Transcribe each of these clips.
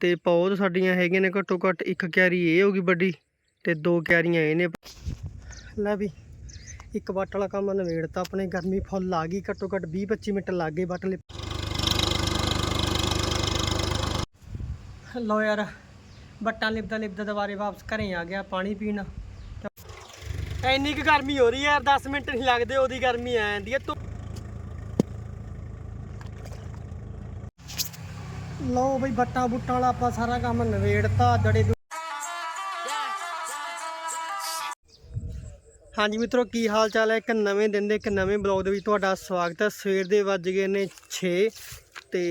ਤੇ ਪੌਦ ਸਾਡੀਆਂ ਹੈਗੀਆਂ ਨੇ ਘੱਟੋ ਘੱਟ ਇੱਕ ਕਿਆਰੀ ਇਹ ਹੋਗੀ ਵੱਡੀ ਤੇ ਦੋ ਕਿਆਰੀਆਂ ਇਹ ਨੇ। ਲੈ ਵੀ, ਇੱਕ ਵੱਟ ਵਾਲਾ ਕੰਮ ਨਵੇੜਤਾ ਆਪਣੇ, ਗਰਮੀ ਫੁੱਲ ਆ ਗਈ, ਘੱਟੋ ਘੱਟ 20 25 ਮਿੰਟ ਲੱਗ ਗਏ ਵੱਟ ਲਿਪ ਲੋ ਯਾਰ ਬੱਟਾਂ ਲਿਪਦਾ ਲਿਪਦਾ ਦੁਬਾਰੇ ਵਾਪਸ ਘਰੇ ਆ ਗਿਆ ਪਾਣੀ ਪੀਣ। ਇੰਨੀ ਕੁ ਗਰਮੀ ਹੋ ਰਹੀ ਹੈ ਯਾਰ 10 ਮਿੰਟ ਨਹੀਂ ਲੱਗਦੇ, ਉਹਦੀ ਗਰਮੀ ਆ ਜਾਂਦੀ ਹੈ ਲਓ ਬਈ ਬੱਟਾਂ ਬੁੱਟਾਂ ਵਾਲਾ ਆਪਾਂ ਸਾਰਾ ਕੰਮ ਨਵੇੜਤਾ ਜੜੇ ਹਾਂਜੀ ਮਿੱਤਰੋ, ਕੀ ਹਾਲ ਚਾਲ ਹੈ? ਇੱਕ ਨਵੇਂ ਦਿਨ ਦੇ ਇੱਕ ਨਵੇਂ ਬਲੌਗ ਦੇ ਵਿੱਚ ਤੁਹਾਡਾ ਸਵਾਗਤ ਹੈ। ਸਵੇਰ ਦੇ ਵੱਜ ਗਏ ਨੇ 6 ਤੇ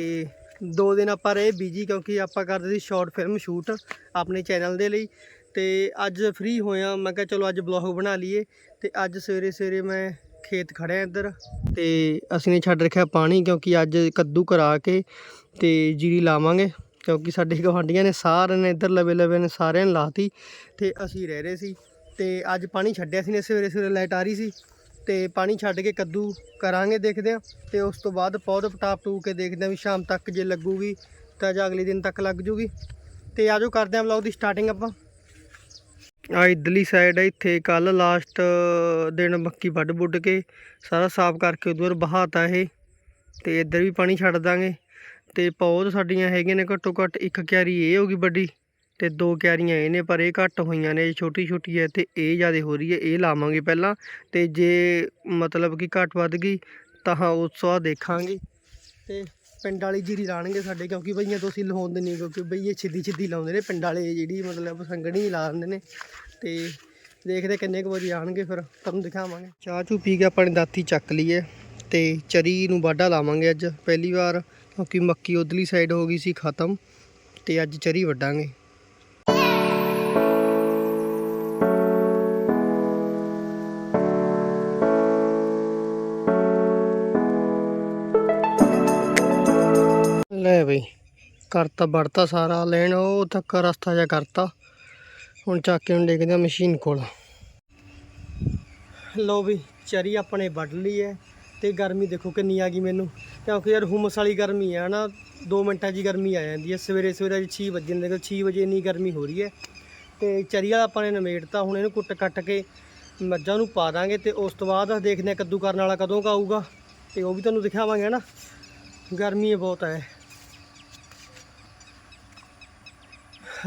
ਦੋ ਦਿਨ ਆਪਾਂ ਰਹੇ ਬੀਜੀ ਕਿਉਂਕਿ ਆਪਾਂ ਕਰਦੇ ਸੀ ਸ਼ਾਰਟ ਫਿਲਮ ਸ਼ੂਟ ਆਪਣੇ ਚੈਨਲ ਦੇ ਲਈ ਤੇ ਅੱਜ ਫ੍ਰੀ ਹੋਇਆ। ਮੈਂ ਕਿਹਾ ਚਲੋ ਅੱਜ ਬਲੌਗ ਬਣਾ ਲਈਏ ਤੇ ਅੱਜ ਸਵੇਰੇ ਸਵੇਰੇ ਮੈਂ ਖੇਤ ਖੜਿਆ ਇੱਧਰ ਤੇ ਅਸੀਂ ਨੇ ਛੱਡ ਰੱਖਿਆ ਪਾਣੀ ਕਿਉਂਕਿ ਅੱਜ ਕੱਦੂ ਕਰਾ ਕੇ ਤੇ ਜੀਰੀ ਲਾਵਾਂਗੇ, ਕਿਉਂਕਿ ਸਾਡੇ ਗਵਾਂਢੀਆਂ ਨੇ ਸਾਰਿਆਂ ਨੇ ਇੱਧਰ ਲਵੇ ਲਵੇ ਨੇ ਸਾਰਿਆਂ ਨੇ ਲਾਤੀ ਤੇ ਅਸੀਂ ਰਹਿ ਰਹੇ ਸੀ ਤੇ ਅੱਜ ਪਾਣੀ ਛੱਡਿਆ ਸੀ ਨੇ ਸਵੇਰੇ ਸਵੇਰੇ ਲਾਈਟ ਆ ਰਹੀ ਸੀ ਤੇ ਪਾਣੀ ਛੱਡ ਕੇ ਕੱਦੂ ਕਰਾਂਗੇ ਦੇਖਦੇ ਆ ਤੇ ਉਸ ਤੋਂ ਬਾਅਦ ਪੌਦ ਪਟਾਪ ਟੂ ਕੇ ਦੇਖਦੇ ਆ ਵੀ ਸ਼ਾਮ ਤੱਕ ਜੇ ਲੱਗੂਗੀ ਤਾਂ ਜਾਂ ਅਗਲੇ ਦਿਨ ਤੱਕ ਲੱਗ ਜੂਗੀ ਤੇ ਆਜੋ ਕਰਦੇ ਆ ਵਲੌਗ ਦੀ ਸਟਾਰਟਿੰਗ ਆਪਾਂ। ਆ ਇਧਰਲੀ ਸਾਈਡ ਹੈ ਇੱਥੇ ਕੱਲ ਲਾਸਟ ਦਿਨ ਮੱਕੀ ਵੱਢ ਵੁੱਢ ਕੇ ਸਾਰਾ ਸਾਫ਼ ਕਰਕੇ ਉਧਰ ਬਹਾਤਾ ਇਹ ਤੇ ਇੱਧਰ ਵੀ ਪਾਣੀ ਛੱਡ ਦਾਂਗੇ। ਤੇ ਪੌਦ ਸਾਡੀਆਂ ਹੈਗੀਆਂ ਨੇ ਘੱਟੋ ਘੱਟ ਇੱਕ ਕਿਆਰੀ ਇਹ ਹੋਗੀ ਵੱਡੀ ਤੇ ਦੋ ਕਿਆਰੀਆਂ ਇਹ ਨੇ, ਪਰ ਇਹ ਘੱਟ ਹੋਈਆਂ ਨੇ ਛੋਟੀ ਛੋਟੀ ਹੈ ਤੇ ਇਹ ਜ਼ਿਆਦਾ ਹੋ ਰਹੀ ਹੈ, ਇਹ ਲਾਵਾਂਗੇ ਪਹਿਲਾਂ ਤੇ ਜੇ ਮਤਲਬ ਕਿ ਘੱਟ ਵੱਧ ਗਈ ਤਾਂ ਉਸ ਤੋਂ ਦੇਖਾਂਗੇ ਤੇ ਪਿੰਡ ਵਾਲੀ ਜੀਰੀ ਲਾਣਗੇ ਸਾਡੇ, ਕਿਉਂਕਿ ਬਈਆਂ ਤੋਂ ਅਸੀਂ ਲਹਾਉਂਦੇ ਨਹੀਂ, ਕਿਉਂਕਿ ਬਈ ਇਹ ਛਿੱਦੀ ਛਿੱਦੀ ਲਾਉਂਦੇ ਨੇ ਪਿੰਡ ਵਾਲੇ, ਜਿਹੜੀ ਮਤਲਬ ਸੰਗਣੀ ਲਾ ਦਿੰਦੇ ਨੇ ਤੇ ਦੇਖਦੇ ਕਿੰਨੇ ਕੁ ਵਾਰੀ ਆਣਗੇ ਫਿਰ, ਤੁਹਾਨੂੰ ਦਿਖਾਵਾਂਗੇ। ਚਾਹ ਚੂ ਪੀ ਕੇ ਆਪਣੇ ਦਾਤੀ ਚੱਕ ਲਈਏ ਹੈ ਤੇ ਚਰੀ ਨੂੰ ਵਾਢਾ ਲਾਵਾਂਗੇ ਅੱਜ, ਪਹਿਲੀ ਵਾਰ ਕਿਉਂਕਿ ਮੱਕੀ ਉਧਰਲੀ ਸਾਈਡ ਹੋ ਗਈ ਸੀ ਖਤਮ ਤੇ ਅੱਜ ਚਰੀ ਵੱਢਾਂਗੇ। ਲੈ ਬਈ, ਕਰਤਾ ਵੜਤਾ ਸਾਰਾ, ਲੈਣ ਉਹ ਤੱਕ ਰਸਤਾ ਜਿਹਾ ਕਰਤਾ। ਹੁਣ ਚੱਕ ਕੇ ਹੁਣ ਦੇਖਦੇ ਆ ਮਸ਼ੀਨ ਕੋਲ। ਲੋ ਵੀ ਚਰੀ ਆਪਣੇ ਵੱਢ ਲਈ ਹੈ ਤੇ ਗਰਮੀ ਦੇਖੋ ਕਿੰਨੀ ਆ ਗਈ ਮੈਨੂੰ। ਕਿਉਂਕਿ ਯਾਰ ਹੁਮਸ ਵਾਲੀ ਗਰਮੀ ਆ ਨਾ 2 ਮਿੰਟਾਂ 'ਚ ਹੀ ਗਰਮੀ ਆ ਜਾਂਦੀ ਹੈ ਸਵੇਰੇ ਸਵੇਰੇ 6 ਵਜੇ ਨੇ 6 ਵਜੇ ਇੰਨੀ ਗਰਮੀ ਹੋ ਰਹੀ ਹੈ। ਤੇ ਚਰੀ ਵਾਲਾ ਆਪਾਂ ਨੇ ਨਮੇੜਤਾ, ਹੁਣ ਇਹਨੂੰ ਕੁੱਟ ਕੱਟ ਕੇ ਮੱਝਾਂ ਨੂੰ ਪਾ ਦਾਂਗੇ ਤੇ ਉਸ ਤੋਂ ਬਾਅਦ ਦੇਖਦੇ ਆ ਕੱਦੂ ਕਰਨ ਵਾਲਾ ਕਦੋਂ ਕੁ ਆਊਗਾ ਤੇ ਉਹ ਵੀ ਤੁਹਾਨੂੰ ਦਿਖਾਵਾਂਗੇ ਨਾ ਗਰਮੀ ਬਹੁਤ ਹੈ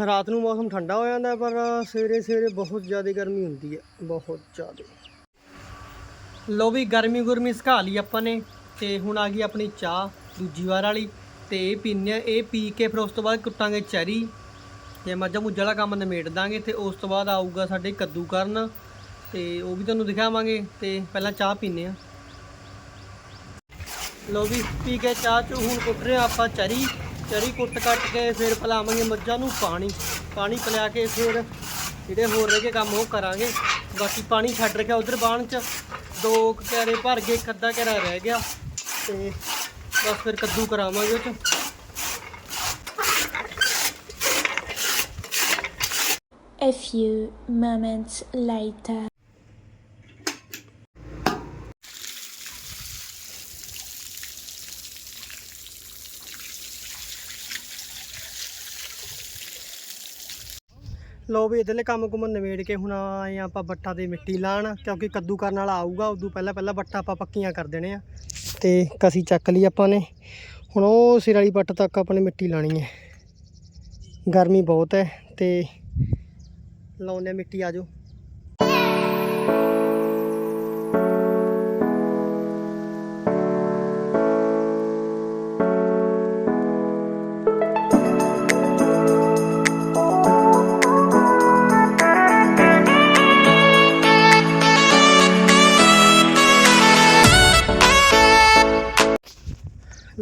ਰਾਤ ਨੂੰ ਮੌਸਮ ਠੰਡਾ ਹੋ ਜਾਂਦਾ, ਪਰ ਸਵੇਰੇ ਸਵੇਰੇ ਬਹੁਤ ਜ਼ਿਆਦਾ ਗਰਮੀ ਹੁੰਦੀ ਹੈ, ਬਹੁਤ ਜ਼ਿਆਦਾ। ਲੋ ਵੀ ਗਰਮੀ ਗੁਰਮੀ ਸੁਕਾ ਲਈ ਆਪਾਂ ਨੇ। ਤੇ ਹੁਣ ਆ ਗਈ ਆਪਣੀ ਚਾਹ, ਦੂਜੀ ਵਾਰ ਵਾਲੀ ਤੇ ਇਹ ਪੀਨੇ ਆ ਇਹ ਪੀ ਕੇ ਫਿਰ ਉਸ ਤੋਂ ਬਾਅਦ ਕੁੱਟਾਂਗੇ ਚਰੀ ਤੇ ਮੱਝਾਂ ਮੁੱਝਾਂ ਵਾਲਾ ਕੰਮ ਨਿਮੇੜ ਦਾਂਗੇ ਤੇ ਉਸ ਤੋਂ ਬਾਅਦ ਆਊਗਾ ਸਾਡੇ ਕੱਦੂ ਕਰਨ ਤੇ ਉਹ ਵੀ ਤੁਹਾਨੂੰ ਦਿਖਾਵਾਂਗੇ ਤੇ ਪਹਿਲਾਂ ਚਾਹ ਪੀਨੇ ਆ ਲੋ ਵੀ, ਪੀ ਕੇ ਚਾਹ 'ਚ ਹੁਣ ਕੁੱਟ ਰਹੇ ਹਾਂ ਆਪਾਂ ਚਰੀ। ਚਰੀ ਕੁੱਟ ਕੱਟ ਕੇ ਫਿਰ ਪਿਲਾਵਾਂਗੇ ਮੱਝਾਂ ਨੂੰ ਪਾਣੀ। ਪਾਣੀ ਪਿਲਾ ਕੇ ਫਿਰ ਜਿਹੜੇ ਹੋਰ ਰਹਿ ਗਏ ਕੰਮ ਉਹ ਕਰਾਂਗੇ। ਬਾਕੀ ਪਾਣੀ ਛੱਡ ਰੱਖਿਆ ਉਧਰ ਬਾਣ ਚ। ਦੋ ਕੁ ਕਿਆਰੇ ਭਰ ਗਏ, ਇੱਕ ਅੱਧਾ ਕਿਆਰਾ ਰਹਿ ਗਿਆ। ਤੇ ਬਸ ਫਿਰ ਕੱਦੂ ਕਰਾਵਾਂਗੇ ਉਹ A few moments later. ਲੋ ਵੀ ਇਧਰਲੇ ਕੰਮ ਕੁਮ ਨਿਬੇੜ ਕੇ ਹੁਣ ਆਏ ਆਪਾਂ ਬੱਟਾ ਤੇ ਮਿੱਟੀ ਲਾਣ ਕਿਉਂਕਿ ਕੱਦੂ ਕਰਨ ਵਾਲਾ ਆਊਗਾ ਉਦੋਂ ਪਹਿਲਾਂ ਪਹਿਲਾਂ ਬੱਟਾ ਆਪਾਂ ਪੱਕੀਆਂ ਕਰ ਦੇਣੇ ਆ ਤੇ ਕਸੀ ਚੱਕ ਲਈ ਆਪਾਂ ਨੇ। ਹੁਣ ਉਹ ਸਿਰ ਵਾਲੀ ਪੱਟ ਤੱਕ ਆਪਾਂ ਨੇ ਮਿੱਟੀ ਲਾਣੀ ਹੈ। ਗਰਮੀ ਬਹੁਤ ਹੈ ਤੇ ਲਾਉਂਦੇ ਹਾਂ ਮਿੱਟੀ ਆਜੋ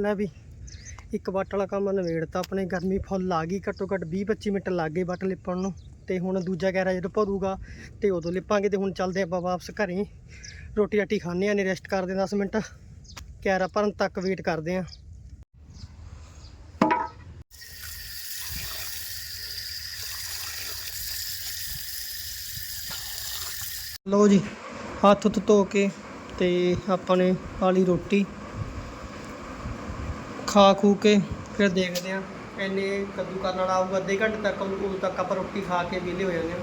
ਲੈ ਵੀ ਇੱਕ ਵੱਟ ਵਾਲਾ ਕੰਮ ਨਵੇੜਤਾ ਆਪਣੇ ਗਰਮੀ ਫੁੱਲ ਆ ਗਈ, ਘੱਟੋ ਘੱਟ 20 25 ਮਿੰਟ ਲੱਗ ਗਏ ਵੱਟ ਲਿਪਣ ਨੂੰ। ਤੇ ਹੁਣ ਦੂਜਾ ਗੈਰਾ ਜਦੋਂ ਭਰੂਗਾ, ਤੇ ਉਦੋਂ ਲਿਪਾਂਗੇ ਤੇ ਹੁਣ ਚੱਲਦੇ ਆਪਾਂ ਵਾਪਸ ਘਰੇ। ਰੋਟੀ ਰਾਟੀ ਖਾਣੇ ਆ ਨੇ ਰੈਸਟ ਕਰਦੇ 10 ਮਿੰਟ। ਕੈਰਾ ਭਰਨ ਤੱਕ ਵੇਟ ਕਰਦੇ ਆ। ਲਓ ਜੀ, ਹੱਥ ਹੁੱਥ ਧੋ ਕੇ ਤੇ ਆਪਾਂ ਨੇ ਪਾ ਰੋਟੀ। ਖਾ ਖੂ ਕੇ ਫਿਰ ਦੇਖਦੇ ਆ ਇੰਨੇ ਕੱਦੂ ਕਰਨ ਵਾਲਾ ਆਊਗਾ, ਅੱਧੇ ਘੰਟੇ ਤੱਕ ਉਦੋਂ ਤੱਕ ਆਪਾਂ ਰੋਟੀ ਖਾ ਕੇ ਵਿਹਲੇ ਹੋ ਜਾਂਦੇ ਹਾਂ।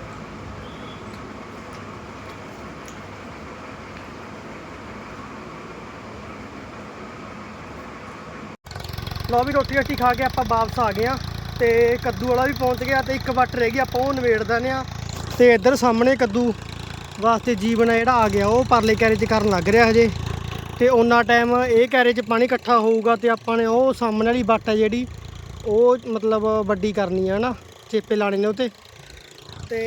ਲਓ ਵੀ ਰੋਟੀ ਰੱਟੀ ਖਾ ਕੇ ਆਪਾਂ ਵਾਪਸ ਆ ਗਏ ਆ ਤੇ ਕੱਦੂ ਵਾਲਾ ਵੀ ਪਹੁੰਚ ਗਿਆ ਤੇ ਇੱਕ ਵੱਟ ਰਹਿ ਗਈ, ਆਪਾਂ ਉਹ ਨਵੇੜ ਦਿੰਦੇ ਆ ਤੇ ਇੱਧਰ ਸਾਹਮਣੇ ਕੱਦੂ ਵਾਸਤੇ ਜੀਵਨ ਆ ਜਿਹੜਾ ਆ ਗਿਆ, ਉਹ ਪਰਲੇ ਕੈਰੇ 'ਚ ਕਰਨ ਲੱਗ ਰਿਹਾ ਹਜੇ। ਤੇ ਉਹਨਾਂ ਟਾਈਮ ਇਹ ਕੈਰੇ 'ਚ ਪਾਣੀ ਇਕੱਠਾ ਹੋਊਗਾ ਤੇ ਆਪਾਂ ਨੇ ਉਹ ਸਾਹਮਣੇ ਵਾਲੀ ਵੱਟ ਹੈ ਜਿਹੜੀ, ਉਹ ਮਤਲਬ ਵੱਡੀ ਕਰਨੀ ਹੈ ਨਾ ਚੇਪੇ ਲਾਣੇ ਨੇ ਉਤੇ ਤੇ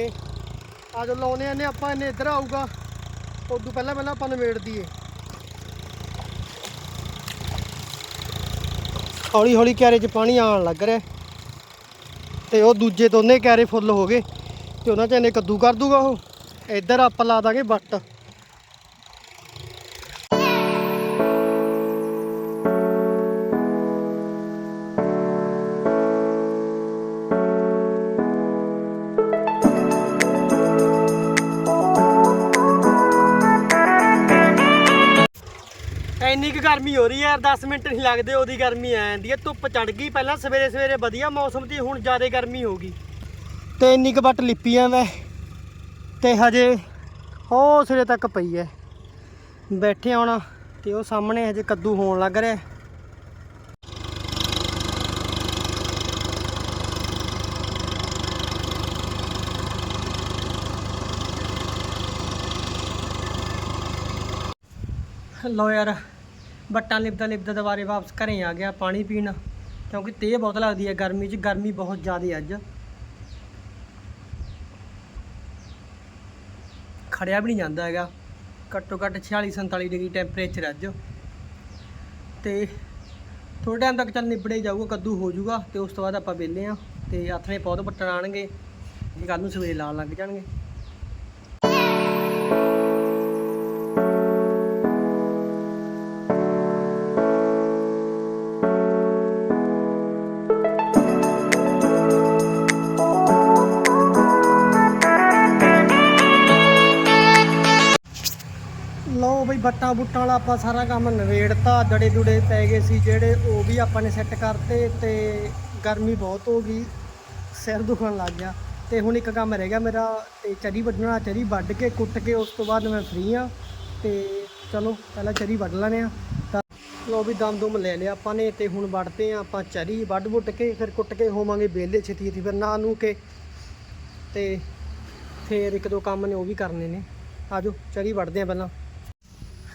ਆਜੋ ਲਾਉਨੇ ਆ ਨੇ ਆਪਾਂ ਇਹਨੇ ਇੱਧਰ ਆਊਗਾ, ਉਦੋਂ ਪਹਿਲਾਂ ਪਹਿਲਾਂ ਆਪਾਂ ਨਵੇੜ ਦਈਏ। ਹੌਲੀ ਹੌਲੀ ਕਿਆਰੇ 'ਚ ਪਾਣੀ ਆਉਣ ਲੱਗ ਰਿਹਾ। ਤੇ ਉਹ ਦੂਜੇ ਦੋਨੇ ਕਿਆਰੇ ਫੁੱਲ ਹੋ ਗਏ, ਤੇ ਉਹਨਾਂ 'ਚ ਇਹਨੇ ਕੱਦੂ ਕਰ ਦੂਗਾ ਉਹ। ਇੱਧਰ ਆਪਾਂ ਲਾ ਦਾਂਗੇ ਵੱਟ। ਇੰਨੀ ਕੁ ਗਰਮੀ ਹੋ ਰਹੀ ਹੈ ਯਾਰ 10 ਮਿੰਟ ਨਹੀਂ ਲੱਗਦੇ, ਉਹਦੀ ਗਰਮੀ ਆ ਜਾਂਦੀ ਹੈ ਧੁੱਪ ਚੜ ਗਈ ਪਹਿਲਾਂ, ਸਵੇਰੇ ਸਵੇਰੇ ਵਧੀਆ ਮੌਸਮ ਸੀ, ਹੁਣ ਜ਼ਿਆਦਾ ਗਰਮੀ ਹੋ ਗਈ। ਤੇ ਇੰਨੀ ਕੁ ਬੱਟ ਲਿਪੀ ਆ ਮੈਂ, ਤੇ ਹਜੇ ਹੋ ਸਿਰੇ ਤੱਕ ਪਈ ਹੈ ਬੈਠੇ ਆਉਣਾ ਤੇ ਉਹ ਸਾਹਮਣੇ ਹਜੇ ਕੱਦੂ ਹੋਣ ਲੱਗ ਰਿਹਾ। ਲੋ ਯਾਰ ਬੱਟਾਂ ਲਿਪਦਾ ਲਿਪਦਾ ਦੁਬਾਰੇ ਵਾਪਸ ਘਰੇ ਆ ਗਿਆ ਪਾਣੀ ਪੀਣ। ਕਿਉਂਕਿ ਤੇਜ਼ ਬਹੁਤ ਲੱਗਦੀ ਹੈ ਗਰਮੀ 'ਚ, ਗਰਮੀ ਬਹੁਤ ਜ਼ਿਆਦਾ ਅੱਜ। ਖੜਿਆ ਵੀ ਨਹੀਂ ਜਾਂਦਾ ਹੈਗਾ। ਘੱਟੋ ਘੱਟ 46 47 ਡਿਗਰੀ ਟੈਂਪਰੇਚਰ ਅੱਜ। ਤੇ ਥੋੜੇ ਟਾਈਮ ਤੱਕ ਚੱਲ ਨਿਬੜੇ ਜਾਊਗਾ, ਕੱਦੂ ਹੋ ਜਾਊਗਾ ਤੇ ਉਸ ਤੋਂ ਬਾਅਦ ਆਪਾਂ ਵਿਹਲੇ ਆ ਤੇ ਆਥਣੇ ਪੌਦ ਪੱਟਣ ਆਣਗੇ ਜੇ ਕੱਲ ਨੂੰ ਸਵੇਰੇ ਲਾਉਣ ਲੱਗ ਜਾਣਗੇ। ਬਈ ਬੱਟਾ ਬੁੱਟਾਂ ਵਾਲਾ ਆਪਾਂ ਸਾਰਾ ਕੰਮ ਨਵੇੜਤਾ ਦੜੇ ਦੁੜੇ ਪੈ ਗਏ ਸੀ ਜਿਹੜੇ, ਉਹ ਵੀ ਆਪਾਂ ਨੇ ਸੈੱਟ ਕਰਤੇ ਤੇ ਗਰਮੀ ਬਹੁਤ ਹੋ ਗਈ, ਸਿਰ ਦੁਖਣ ਲੱਗ ਗਿਆ। ਤੇ ਹੁਣ ਇੱਕ ਕੰਮ ਰਹਿ ਗਿਆ ਮੇਰਾ ਤੇ ਚਰੀ ਵੱਢਣਾ, ਚਰੀ ਵੱਢ ਕੇ ਕੁੱਟ ਕੇ ਉਸ ਤੋਂ ਬਾਅਦ ਮੈਂ ਫ੍ਰੀ ਆ ਤੇ ਚਲੋ, ਪਹਿਲਾਂ ਚਰੀ ਵੱਢ ਲੈਣੇ ਆ ਤਾਂ ਲਓ ਵੀ ਦਮ ਦੁਮ ਲੈ ਲਿਆ ਆਪਾਂ ਨੇ ਤੇ ਹੁਣ ਵੱਢਦੇ ਆ ਆਪਾਂ ਚਰੀ, ਵੱਢ ਵੁੱਟ ਕੇ ਫਿਰ ਕੁੱਟ ਕੇ ਹੋਵਾਂਗੇ ਬੇਲੇ ਛੇਤੀ ਛੇਤੀ ਫਿਰ ਨਾ ਨੂੰ ਕੇ। ਤੇ ਫਿਰ ਇੱਕ ਦੋ ਕੰਮ ਨੇ ਉਹ ਵੀ ਕਰਨੇ ਨੇ। ਆਜੋ ਚਰੀ ਵੱਢਦੇ ਆ ਪਹਿਲਾਂ।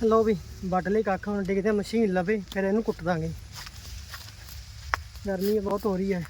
ਲਓ ਵੀ, ਵੱਢ ਲਈ ਕੱਖ, ਹੁਣ ਡਿੱਗਦੇ ਮਸ਼ੀਨ ਲਵੇ, ਫਿਰ ਇਹਨੂੰ ਕੁੱਟ ਦਾਂਗੇ। ਗਰਮੀ ਬਹੁਤ ਹੋ ਰਹੀ ਹੈ।